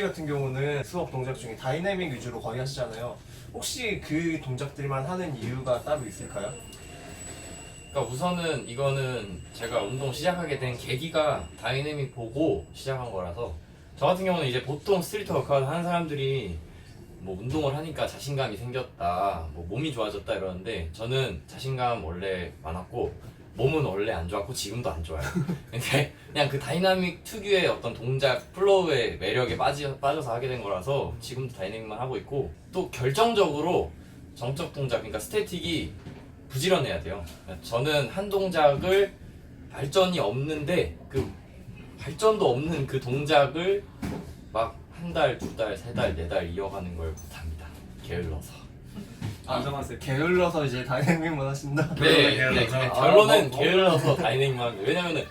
씨 같은 경우는 수업 동작 중에 다이내믹 위주로 거의 하시잖아요. 혹시 그 동작들만 하는 이유가 따로 있을까요? 그러니까 우선은 이거는 제가 운동 시작하게 된 계기가 다이내믹 보고 시작한 거라서 저 같은 경우는 이제 보통 스트리트 워크아웃 하는 사람들이 뭐 운동을 하니까 자신감이 생겼다, 뭐 몸이 좋아졌다 이러는데 저는 자신감 원래 많았고 몸은 원래 안 좋았고 지금도 안 좋아요. 근데 그냥 그 다이나믹 특유의 어떤 동작 플로우의 매력에 빠지, 빠져서 하게 된 거라서 지금도 다이내믹만 하고 있고 또 결정적으로 정적 동작 그러니까 스태틱이 부지런해야 돼요. 저는 한 동작을 발전이 없는데 그 발전도 없는 그 동작을 막 한 달, 두 달, 세 달, 네 달 이어가는 걸 못합니다. 게을러서. 안정하세요. 게을러서 이제 다이내믹만 하신다. 네, 결론은 네, 게을러서. 네, 결론은 아, 뭐, 게을러서 다이내믹만 왜냐면은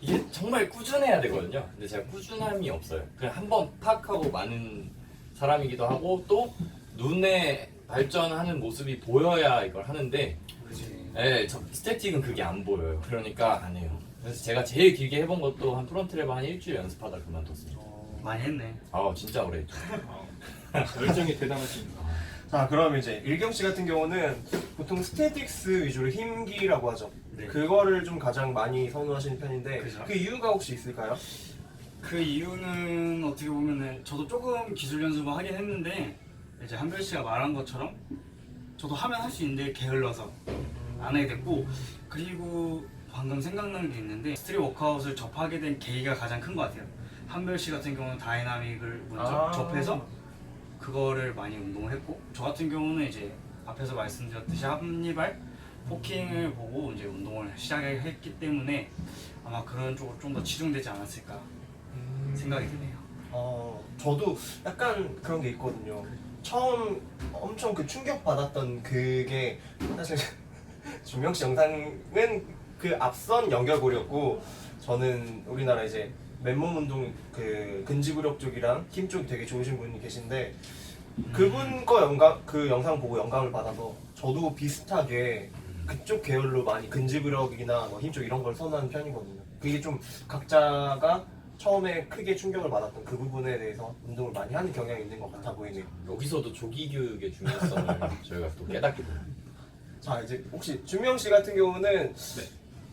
이게 정말 꾸준해야 되거든요. 근데 제가 꾸준함이 없어요. 그냥 한번 팍 하고 많은 사람이기도 하고 또 눈에 발전하는 모습이 보여야 이걸 하는데 그지. 네, 저 스태틱은 그게 안 보여요. 그러니까 안 해요. 그래서 제가 제일 길게 해본 것도 한 프론트 랩 한 일주일 연습하다 그만뒀어요. 많이 했네. 아 진짜 오래 했죠. 열정이 대단하십니다. 자, 그럼 이제 일경 씨 같은 경우는 보통 스태틱스 위주로 힘기라고 하죠. 네. 그거를 좀 가장 많이 선호하시는 편인데 그죠. 그 이유가 혹시 있을까요? 그 이유는 어떻게 보면은 저도 조금 기술 연습을 하긴 했는데 이제 한별 씨가 말한 것처럼 저도 하면 할 수 있는데 게을러서 안 하게 됐고 그리고 방금 생각나는 게 있는데 스트릿 워크아웃을 접하게 된 계기가 가장 큰 것 같아요. 한별 씨 같은 경우는 다이나믹을 먼저 아. 접해서 그거를 많이 운동을 했고 저 같은 경우는 이제 앞에서 말씀드렸듯이 합리발 포킹을 보고 이제 운동을 시작했기 때문에 아마 그런 쪽으로 좀 더 치중되지 않았을까 생각이 드네요. 어, 저도 약간 그런 게 있거든요. 처음 엄청 그 충격 받았던 그게 사실 준명 씨 영상은 그 앞선 연결고리였고 저는 우리나라 이제 맨몸 운동 그 근지구력 쪽이랑 힘 쪽이 되게 좋으신 분이 계신데 그분 거 영감 그 영상 보고 영감을 받아서 저도 비슷하게 그쪽 계열로 많이 근지구력이나 뭐 힘 쪽 이런 걸 선호하는 편이거든요. 그게 좀 각자가 처음에 크게 충격을 받았던 그 부분에 대해서 운동을 많이 하는 경향이 있는 것 같아 보이네요. 여기서도 조기 교육의 중요성을 저희가 또 깨닫게 됩니다. 자 이제 혹시 준명 씨 같은 경우는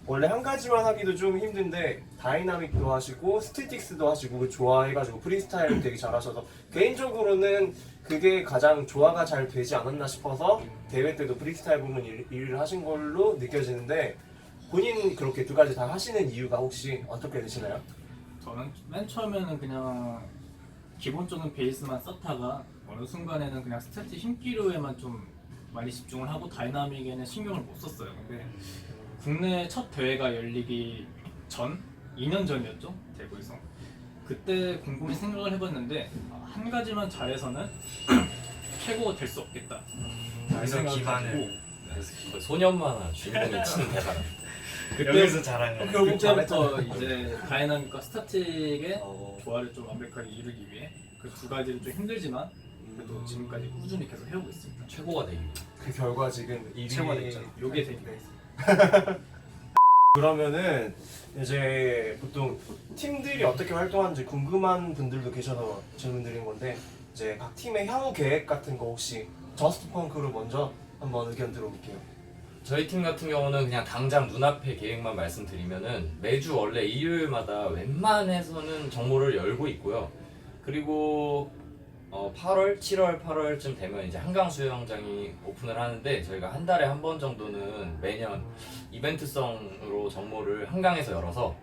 원래 한 가지만 하기도 좀 힘든데 다이나믹도 하시고 스태틱스도 하시고 그 좋아해가지고 프리스타일 되게 잘하셔서 개인적으로는 그게 가장 조화가 잘 되지 않았나 싶어서 대회 때도 프리스타일 부분 일, 일을 하신 걸로 느껴지는데 본인 그렇게 두 가지 다 하시는 이유가 혹시 어떻게 되시나요? 저는 맨 처음에는 그냥 기본적인 베이스만 썼다가 어느 순간에는 그냥 스태틱 힘기류에만 좀 많이 집중을 하고 다이나믹에는 신경을 못 썼어요. 근데 국내 첫 대회가 열리기 전 2년 전이었죠 대구에서 그때 곰곰이 생각을 해봤는데 아, 한 가지만 잘해서는 최고가 될 수 없겠다. 라는 여기서 생각을 기반을 가지고 소년만화 주인공이 치는 대사. 여기서 잘하는 결국 그때부터 이제 다이나믹과 스타틱의 어, 조화를 좀 완벽하게 이루기 위해 그 두 가지를 좀 힘들지만 그래도 지금까지 꾸준히 계속 해오고 있습니다. 최고가 되기. 그 결과 지금 1위 최고가 됐죠. 요게 되기 그러면은 이제 보통 팀들이 어떻게 활동하는지 궁금한 분들도 계셔서 질문 드린 건데 이제 각 팀의 향후 계획 같은 거 혹시 저스트 펑크로 먼저 한번 의견 들어볼게요. 저희 팀 같은 경우는 그냥 당장 눈앞의 계획만 말씀드리면은 매주 원래 일요일마다 웬만해서는 정모를 열고 있고요. 그리고 어, 8월, 7월, 8월쯤 되면 이제 한강 수영장이 오픈을 하는데 저희가 한 달에 한 번 정도는 매년 이벤트성으로 정모를 한강에서 열어서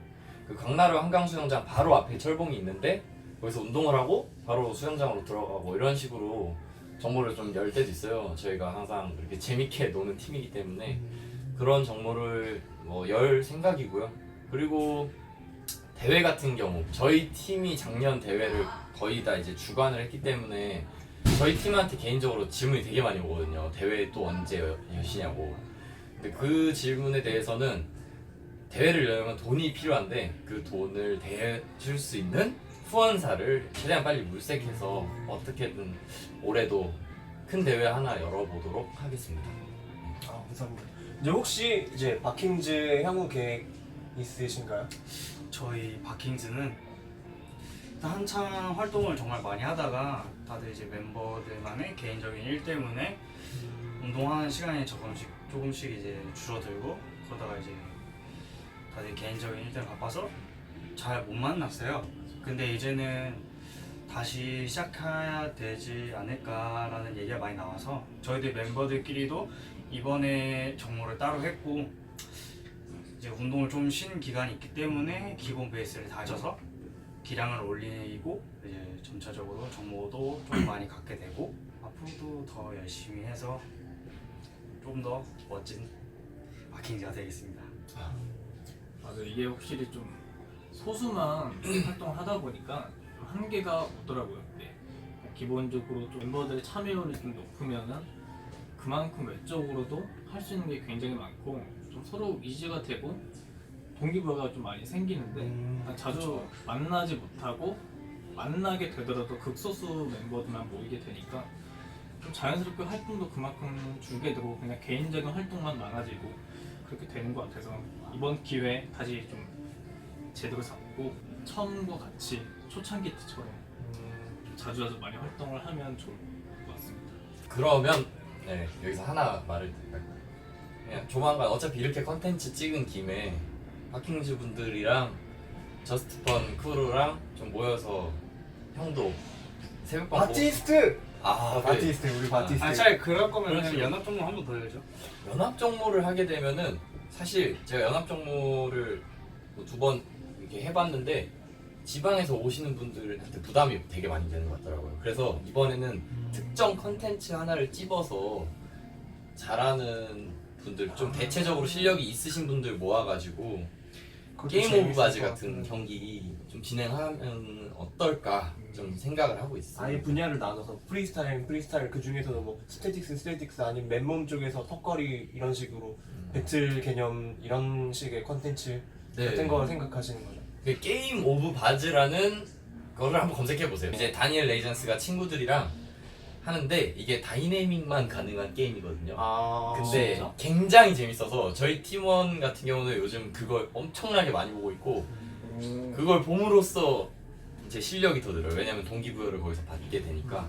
그 강나루 한강 수영장 바로 앞에 철봉이 있는데 거기서 운동을 하고 바로 수영장으로 들어가고 이런 식으로 정모를 좀 열 때도 있어요. 저희가 항상 이렇게 재밌게 노는 팀이기 때문에 그런 정모를 뭐 열 생각이고요. 그리고 대회 같은 경우 저희 팀이 작년 대회를 거의 다 이제 주관을 했기 때문에 저희 팀한테 개인적으로 질문이 되게 많이 오거든요. 대회 또 언제 여- 여시냐고. 근데 그 질문에 대해서는 대회를 열면 돈이 필요한데 그 돈을 대줄 수 있는 후원사를 최대한 빨리 물색해서 어떻게든 올해도 큰 대회 하나 열어보도록 하겠습니다. 아, 감사합니다. 이제 혹시 이제 바킹즈의 향후 계획 있으신가요? 저희 바킹즈는 한창 활동을 정말 많이 하다가 다들 이제 멤버들만의 개인적인 일 때문에 운동하는 시간이 조금씩 조금씩 이제 줄어들고 그러다가 이제 다들 개인적인 일 때문에 바빠서 잘 못 만났어요. 근데 이제는 다시 시작해야 되지 않을까라는 얘기가 많이 나와서 저희들 멤버들끼리도 이번에 정모를 따로 했고 이제 운동을 좀 쉬는 기간이 있기 때문에 기본 베이스를 다져서 기량을 올리고 이제 점차적으로 정모도 좀 많이 갖게 되고 앞으로도 더 열심히 해서 좀 더 멋진 마킹지가 되겠습니다. 맞아 이게 확실히 좀 소수만 활동을 하다 보니까 좀 한계가 오더라고요. 네. 기본적으로 좀 멤버들의 참여율이 좀 높으면은 그만큼 외적으로도 할 수 있는 게 굉장히 많고 좀 서로 이지가 되고 동기부여가 좀 많이 생기는데 음, 자주 만나지 못하고 만나게 되더라도 극소수 멤버들만 모이게 되니까 좀 자연스럽게 활동도 그만큼 줄게 되고 그냥 개인적인 활동만 많아지고 그렇게 되는 것 같아서 이번 기회에 다시 좀 제대로 잡고 처음과 같이 초창기 때처럼 음, 자주 자주 많이 활동을 하면 좋을 것 같습니다. 그러면 네 여기서 하나 말을 드릴까요? 그냥 조만간 어차피 이렇게 컨텐츠 찍은 김에 파킹즈 분들이랑 저스트펀 크루랑 좀 모여서 형도 새벽방 뭐- 바티스트! 아, 아, 그래. 바티스트 우리 바티스트 아, 차라리 그럴 거면 그렇죠. 연합 정모 한번 더 해야죠. 연합 정모를 하게 되면은 사실 제가 연합 정모를 뭐두번 이렇게 해봤는데 지방에서 오시는 분들한테 부담이 되게 많이 되는 것 같더라고요. 그래서 이번에는 특정 컨텐츠 하나를 찝어서 잘하는 분들 좀 대체적으로 실력이 있으신 분들 모아가지고 게임 오브 바지 것 같은. 경기 좀 진행하면 어떨까 좀 생각을 하고 있어요. 아예 분야를 나눠서 프리스타일 프리스타일 그 중에서도 뭐 스태틱스 스태틱스 아니면 맨몸 쪽에서 턱걸이 이런 식으로 배틀 개념 이런 식의 컨텐츠 네. 같은 걸 생각하시는 거죠. 그 게임 오브 바즈라는 거를 한번 검색해 보세요. 이제 다니엘 레이전스가 친구들이랑 하는데 이게 다이내믹만 가능한 게임이거든요. 아 근데 진짜? 굉장히 재밌어서 저희 팀원 같은 경우는 요즘 그걸 엄청나게 많이 보고 있고 그걸 봄으로써 이제 실력이 더 늘어요. 왜냐면 동기부여를 거기서 받게 되니까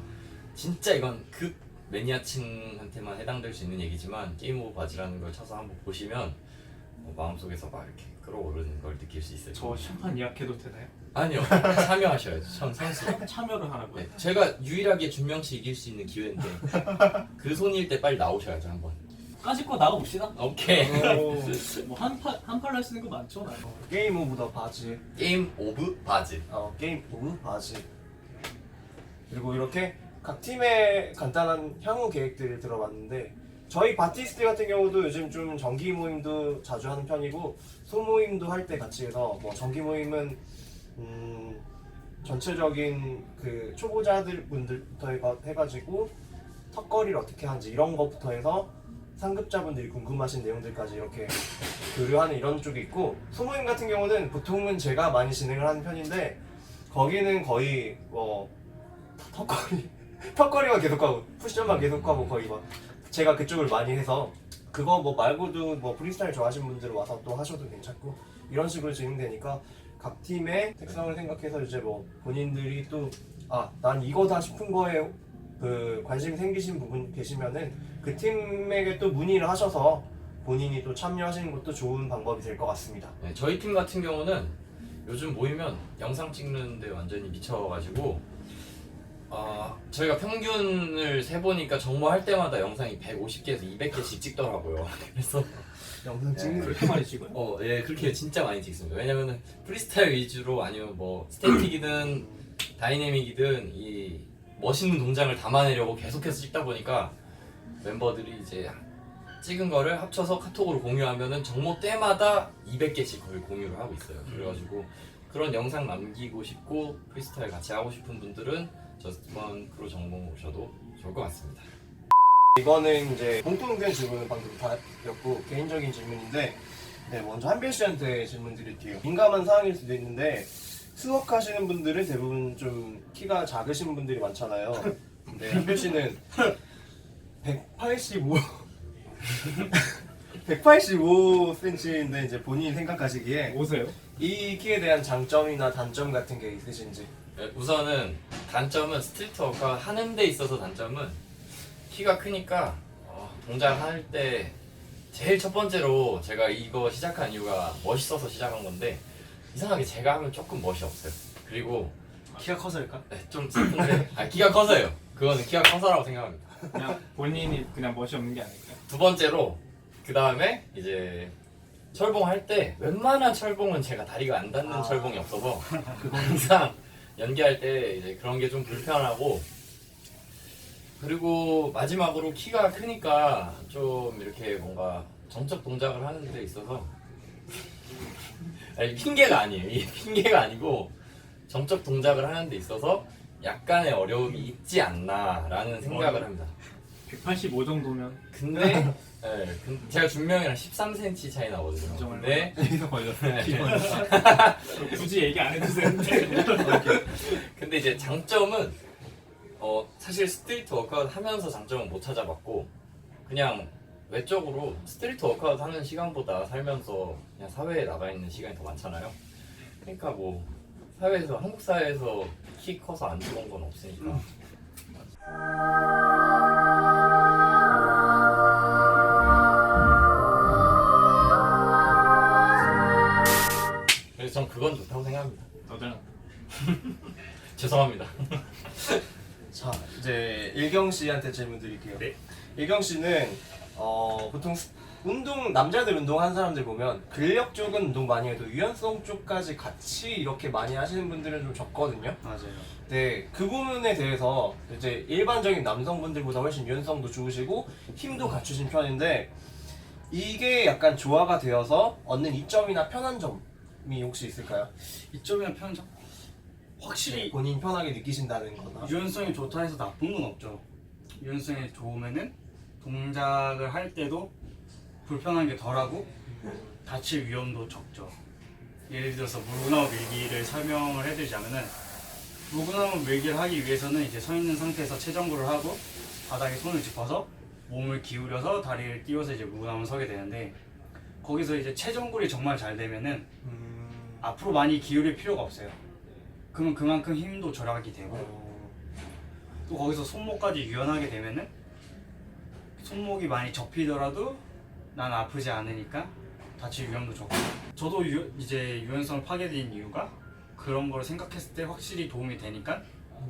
진짜 이건 극 매니아층한테만 해당될 수 있는 얘기지만 게임 오브 바즈라는 걸 쳐서 한번 보시면 어, 마음속에서 막 이렇게 끌어오르는 걸 느낄 수 있어요. 저 심판 예약해도 되나요? 아니요 참여하셔야죠 선, 선수 참여를 하라고요? 네, 제가 유일하게 준명 씨 이길 수 있는 기회인데 그 손일 때 빨리 나오셔야죠 한번 까짓 거 나가봅시다. 오케이 오, 뭐한판 한팔 할수 있는 거 많죠? 나. 게임 오브 더 바지 게임 오브 바즈 어, 게임 오브 바지 그리고 이렇게 각 팀의 간단한 향후 계획들을 들어봤는데 저희 바티스트 같은 경우도 요즘 좀 정기 모임도 자주 하는 편이고 소모임도 할 때 같이 해서 뭐 정기 모임은 음, 전체적인 그 초보자들 분들부터 해가- 해가지고 턱걸이를 어떻게 하는지 이런 것부터 해서 상급자분들이 궁금하신 내용들까지 이렇게 교류하는 이런 쪽이 있고 소모임 같은 경우는 보통은 제가 많이 진행을 하는 편인데 거기는 거의 뭐 턱걸이 턱걸이만 계속하고 푸시업만 계속하고 거의 막 제가 그쪽을 많이 해서 그거 뭐 말고도 뭐 프리스타일 좋아하시는 분들 와서 또 하셔도 괜찮고 이런 식으로 진행되니까 각 팀의 특성을 생각해서 이제 뭐 본인들이 또 아 난 이거다 싶은 거에 그 관심이 생기신 부분 계시면은 그 팀에게 또 문의를 하셔서 본인이 또 참여하시는 것도 좋은 방법이 될 것 같습니다. 네, 저희 팀 같은 경우는 요즘 모이면 영상 찍는데 완전히 미쳐가지고 어, 저희가 평균을 세보니까 정모할 때마다 영상이 150개에서 200개씩 찍더라고요 그래서 영상 찍는 그렇게 많이 찍어요? 어, 예, 그렇게 진짜 많이 찍습니다. 왜냐면은 프리스타일 위주로 아니면 뭐 스태틱이든 다이내믹이든 이 멋있는 동작을 담아내려고 계속해서 찍다 보니까 멤버들이 이제 찍은 거를 합쳐서 카톡으로 공유하면은 정모 때마다 200개씩 거의 공유를 하고 있어요. 그래가지고 그런 영상 남기고 싶고 프리스타일 같이 하고 싶은 분들은 저스트먼 크루 정모 오셔도 좋을 것 같습니다. 이거는 이제 공통 의견 질문은 방금 다였고 개인적인 질문인데 네, 먼저 한별 씨한테 질문 드릴게요. 민감한 사항일 수도 있는데 수학하시는 분들은 대부분 좀 키가 작으신 분들이 많잖아요. 근데 한별 씨는 185 185cm인데 이제 본인이 생각하시기에 오세요? 이 키에 대한 장점이나 단점 같은 게 있으신지. 네, 우선은 단점은 스트리트 워크아웃 하는 데 있어서 단점은 키가 크니까 어, 동작 할 때 제일 첫 번째로 제가 이거 시작한 이유가 멋있어서 시작한 건데 이상하게 제가 하면 조금 멋이 없어요. 그리고 키가 커서일까? 네, 좀 슬픈데 아 키가 커서요. 그거는 키가 커서라고 생각합니다. 그냥 본인이 그냥 멋이 없는 게 아닐까요? 두 번째로 그 다음에 이제 철봉 할 때 웬만한 철봉은 제가 다리가 안 닿는 아. 철봉이 없어서 항상 연기할 때 이제 그런 게 좀 불편하고. 그리고 마지막으로 키가 크니까 좀 이렇게 뭔가 정적 동작을 하는 데 있어서. 아니 핑계가 아니에요. 이게 핑계가 아니고 정적 동작을 하는 데 있어서 약간의 어려움이 있지 않나라는 생각을 합니다. 185 정도면? 근데 예, 근- 제가 준명이랑 13cm 차이 나거든요. 근데 여기서 걸렸어요. 네. 굳이 얘기 안 해도 되는데. 근데 이제 장점은 어 사실 스트리트 워크아웃 하면서 장점은 못 찾아봤고 그냥 외적으로 스트리트 워크아웃 하는 시간보다 살면서 그냥 사회에 나가 있는 시간이 더 많잖아요. 그러니까 뭐 사회에서 한국 사회에서 키 커서 안 좋은 건 없으니까. 그건 좋다고 생각합니다. 너들 죄송합니다. 자 이제 일경 씨한테 질문 드릴게요. 네. 일경 씨는 어, 보통 스- 운동 남자들 운동하는 사람들 보면 근력 쪽은 운동 많이 해도 유연성 쪽까지 같이 이렇게 많이 하시는 분들은 좀 적거든요. 맞아요. 네, 그 부분에 대해서 이제 일반적인 남성분들보다 훨씬 유연성도 좋으시고 힘도 갖추신 편인데 이게 약간 조화가 되어서 얻는 이점이나 편한 점 이 혹시 있을까요? 이점이나 편점? 확실히 본인 편하게 느끼신다는 거나 유연성이 좋다 해서 나쁜 건 없죠. 유연성이 좋으면은 동작을 할 때도 불편한 게 덜하고 다칠 위험도 적죠. 예를 들어서 물구나무 밀기를 설명을 해드리자면은 물구나무 밀기를 하기 위해서는 이제 서 있는 상태에서 체정구를 하고 바닥에 손을 짚어서 몸을 기울여서 다리를 띄워서 이제 물구나무를 서게 되는데 거기서 이제 체정굴이 정말 잘 되면은 음... 앞으로 많이 기울일 필요가 없어요. 그러면 그만큼 힘도 절약이 되고 어... 또 거기서 손목까지 유연하게 되면은 손목이 많이 접히더라도 난 아프지 않으니까 다칠 위험도 적고 저도 유, 이제 유연성을 파게 된 이유가 그런 걸 생각했을 때 확실히 도움이 되니까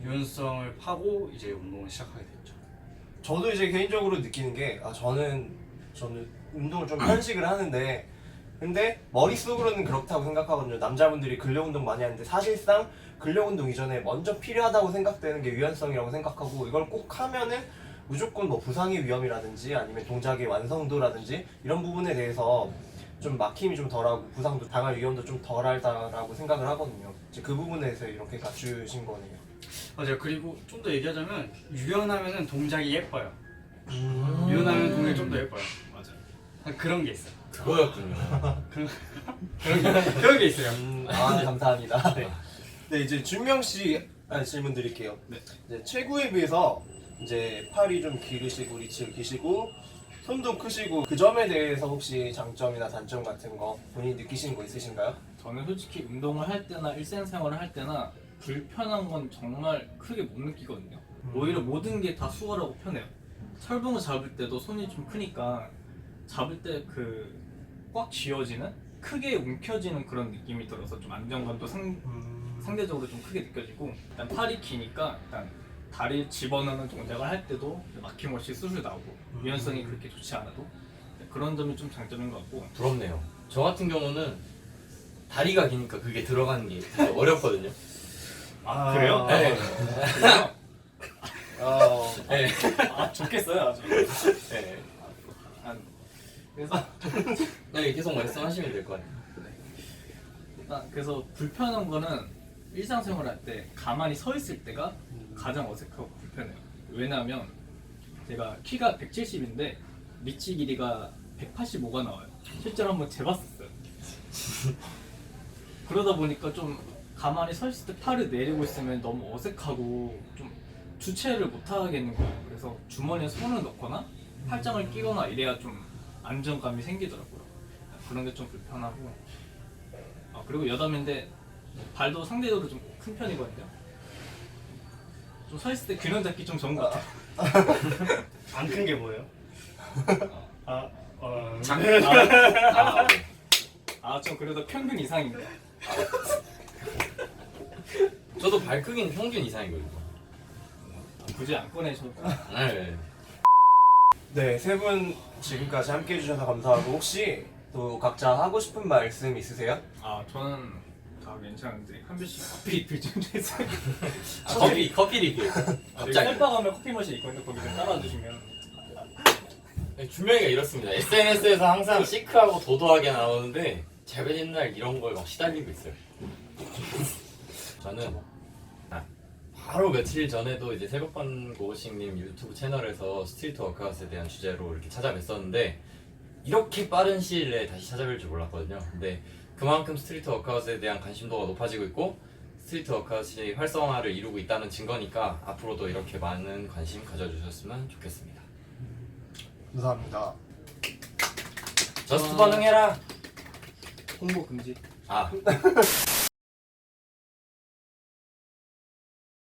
유연성을 파고 이제 운동을 시작하게 됐죠. 저도 이제 개인적으로 느끼는 게 아, 저는 저는 운동을 좀 편식을 하는데 근데 머릿속으로는 그렇다고 생각하거든요. 남자분들이 근력 운동 많이 하는데 사실상 근력 운동 이전에 먼저 필요하다고 생각되는 게 유연성이라고 생각하고 이걸 꼭 하면은 무조건 뭐 부상의 위험이라든지 아니면 동작의 완성도라든지 이런 부분에 대해서 좀 막힘이 좀 덜하고 부상도 당할 위험도 좀 덜하다라고 생각을 하거든요. 이제 그 부분에서 이렇게 갖추신 거네요. 맞아요. 그리고 좀 더 얘기하자면 유연하면은 동작이 예뻐요. 음... 유연하면 동작이 좀 더 예뻐요. 맞아요. 그런 게 있어요. 그거였군요. 그런 게, 그런 게 있어요. 음, 아, 감사합니다. 네. 네, 이제 준명 씨 아, 질문 드릴게요. 네. 이제 최고에 비해서 이제 팔이 좀 길으시고 리치가 기시고 손도 크시고 그 점에 대해서 혹시 장점이나 단점 같은 거 본인 이 느끼시는 거 있으신가요? 저는 솔직히 운동을 할 때나 일상생활을 할 때나 불편한 건 정말 크게 못 느끼거든요. 오히려 모든 게 다 수월하고 편해요. 철봉을 잡을 때도 손이 좀 크니까 잡을 때 그 꽉 쥐어지는 크게 움켜지는 그런 느낌이 들어서 좀 안정감도 상, 상대적으로 좀 크게 느껴지고 일단 팔이 기니까 일단 다리 집어넣는 동작을 할 때도 막힘없이 수술 나오고 유연성이 그렇게 좋지 않아도 그런 점이 좀 장점인 것 같고 부럽네요. 저 같은 경우는 다리가 기니까 그게 들어가는 게 되게 어렵거든요. 아, 그래요? 네. 그래요? 어, 네. 아 좋겠어요 아주 네. 아, 그래서 네, 계속 말씀하시면 될것 같아요. 아, 그래서 불편한 거는 일상생활 할 때 가만히 서 있을 때가 가장 어색하고 불편해요. 왜냐하면 제가 키가 170인데 리치 길이가 185가 나와요. 실제로 한번 재봤었어요. 그러다 보니까 좀 가만히 서 있을 때 팔을 내리고 있으면 너무 어색하고 좀 주체를 못 하겠는 거예요. 그래서 주머니에 손을 넣거나 팔짱을 끼거나 이래야 좀 안정감이 생기더라고요. 그런 게 좀 불편하고 아, 그리고 여담인데 발도 상대적으로 좀 큰 편이거든요. 좀 서 있을 때 균형 잡기 좀 좋은 것 같아요. 안 큰 게 뭐예요? 아, 어, 장... 아, 아, 네. 아, 좀 그래도 평균 이상입니다. 저도 발 크기는 평균 이상이거든요. 굳이 안 꺼내셔도. 네. 네, 세 분 지금까지 함께 해주셔서 감사하고 혹시 또 각자 하고 싶은 말씀 있으세요? 아, 저는 다 괜찮은데 한 병씩 커피 리필 좀 해주세요. 아, 커피 커피 리필. 갑자기 갑자기. 셀바 가면 커피 머신 있거든요. 거기 좀 따라 주시면. 네, 준명이가 이렇습니다. SNS에서 항상 시크하고 도도하게 나오는데 제가 옛날 이런 걸 막 시달리고 있어요. 저는 아, 바로 며칠 전에도 이제 새벽반 고고식님 유튜브 채널에서 스트리트 워크아웃에 대한 주제로 이렇게 찾아뵀었는데 이렇게 빠른 시일 내에 다시 찾아뵐 줄 몰랐거든요. 근데 그만큼 스트리트 워크아웃에 대한 관심도가 높아지고 있고 스트리트 워크아웃이 활성화를 이루고 있다는 증거니까 앞으로도 이렇게 많은 관심 가져주셨으면 좋겠습니다. 감사합니다. 저스트 반응해라. 홍보 금지. 아